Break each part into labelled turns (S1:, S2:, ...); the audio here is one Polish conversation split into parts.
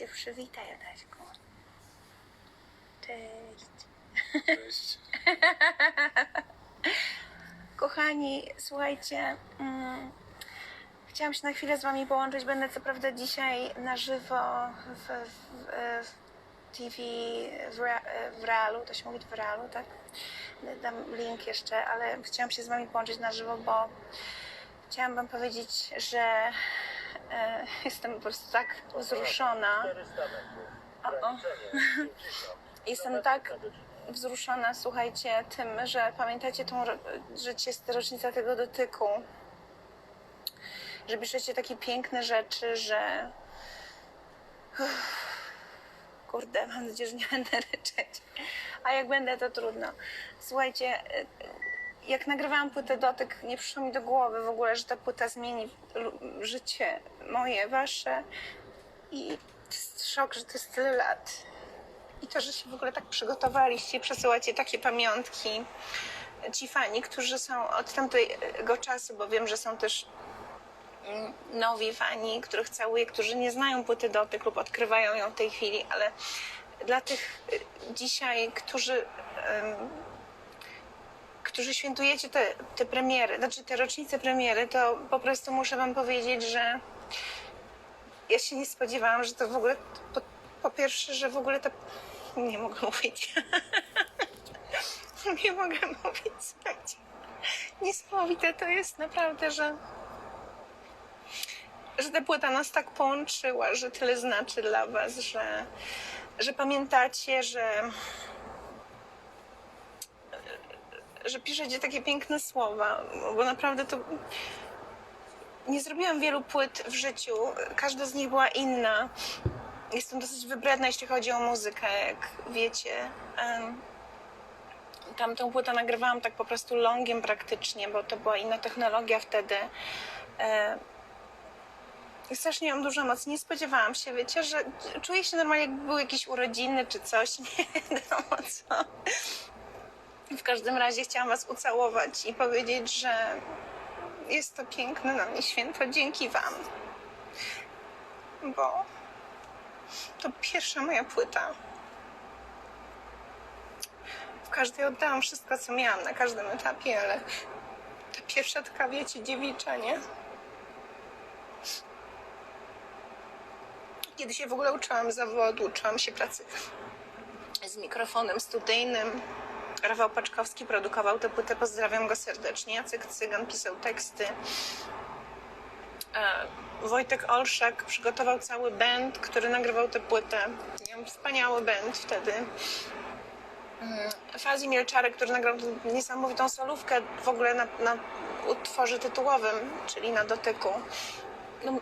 S1: się przywitaj, Adaśku. Cześć.
S2: Cześć.
S1: Kochani, słuchajcie, mm, chciałam się na chwilę z Wami połączyć. Będę co prawda dzisiaj na żywo w, w, w TV w, w realu, to się mówi w realu, tak? Dam link jeszcze, ale chciałam się z Wami połączyć na żywo, bo chciałam Wam powiedzieć, że e, jestem po prostu tak wzruszona. O, o. Jestem tak wzruszona, słuchajcie, tym, że pamiętacie tą, że jest rocznica tego dotyku. Że piszecie takie piękne rzeczy, że. Kurde, mam nadzieję, że nie będę ryczeć. A jak będę, to trudno. Słuchajcie, jak nagrywałam płytę Dotyk, nie przyszło mi do głowy w ogóle, że ta płyta zmieni życie moje, wasze. I to jest szok, że to jest tyle lat. I to, że się w ogóle tak przygotowaliście przesyłacie takie pamiątki ci fani, którzy są od tamtego czasu, bo wiem, że są też mm, nowi fani, których całuję, którzy nie znają płyty dotyk lub odkrywają ją w tej chwili, ale dla tych y, dzisiaj, którzy którzy świętujecie te, te premiery, znaczy te rocznice premiery, to po prostu muszę wam powiedzieć, że ja się nie spodziewałam, że to w ogóle po, po pierwsze, że w ogóle to nie mogę mówić. nie mogę mówić, słuchajcie. Niesamowite to jest naprawdę, że że ta płyta nas tak połączyła, że tyle znaczy dla was, że, że pamiętacie, że że piszecie takie piękne słowa, bo naprawdę to nie zrobiłam wielu płyt w życiu. Każda z nich była inna. Jestem dosyć wybredna, jeśli chodzi o muzykę, jak wiecie. Tamtą płytę nagrywałam tak po prostu longiem praktycznie, bo to była inna technologia wtedy. E, Strasznie mam dużo emocji. Nie spodziewałam się, wiecie, że czuję się normalnie, jakby były jakieś urodziny czy coś. Nie wiadomo co. W każdym razie chciałam Was ucałować i powiedzieć, że jest to piękne na mnie święto dzięki Wam. Bo to pierwsza moja płyta. W każdej oddałam wszystko, co miałam na każdym etapie, ale ta pierwsza taka, wiecie, dziewicza, nie? Kiedy się w ogóle uczyłam zawodu, uczyłam się pracy z mikrofonem studyjnym. Rafał Paczkowski produkował tę płytę, pozdrawiam go serdecznie. Jacek Cygan pisał teksty. E, Wojtek Olszak przygotował cały band, który nagrywał tę płytę. Wspaniały band wtedy. Mm, Fazi Mielczarek, który nagrał niesamowitą solówkę w ogóle na, na utworze tytułowym, czyli na dotyku. No,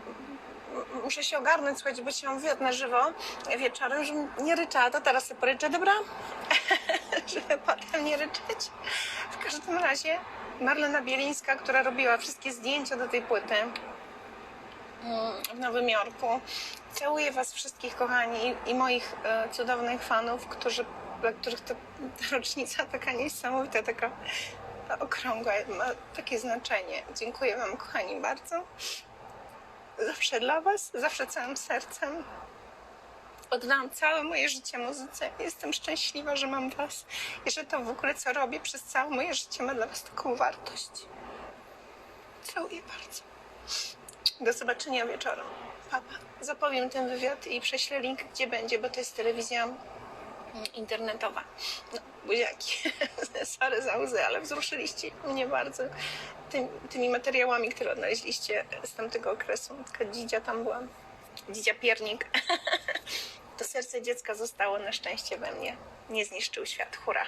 S1: muszę się ogarnąć, słuchajcie, bo się mam na żywo wieczorem, żebym nie ryczała, to teraz sobie poryczę, dobra? Żeby potem nie ryczeć. W każdym razie Marlena Bielińska, która robiła wszystkie zdjęcia do tej płyty mm, w Nowym Jorku. Całuję was wszystkich, kochani, i moich e, cudownych fanów, którzy, dla których to ta rocznica taka niesamowita, taka okrągła, ma takie znaczenie. Dziękuję wam, kochani, bardzo zawsze dla Was, zawsze całym sercem. Oddałam całe moje życie muzyce. Jestem szczęśliwa, że mam Was i że to w ogóle, co robię przez całe moje życie, ma dla Was taką wartość. Całuję bardzo. Do zobaczenia wieczorem. Papa. Zapowiem ten wywiad i prześlę link, gdzie będzie, bo to jest telewizja mm, internetowa. No, buziaki. Sorry za łzy, ale wzruszyliście mnie bardzo tym, tymi materiałami, które odnaleźliście z tamtego okresu. Taka dzidzia tam była. Dzidzia piernik. To serce dziecka zostało na szczęście we mnie. Nie zniszczył świat. Hurra.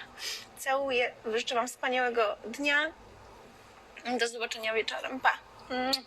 S1: Całuję. Życzę Wam wspaniałego dnia. Do zobaczenia wieczorem. Pa. Mm.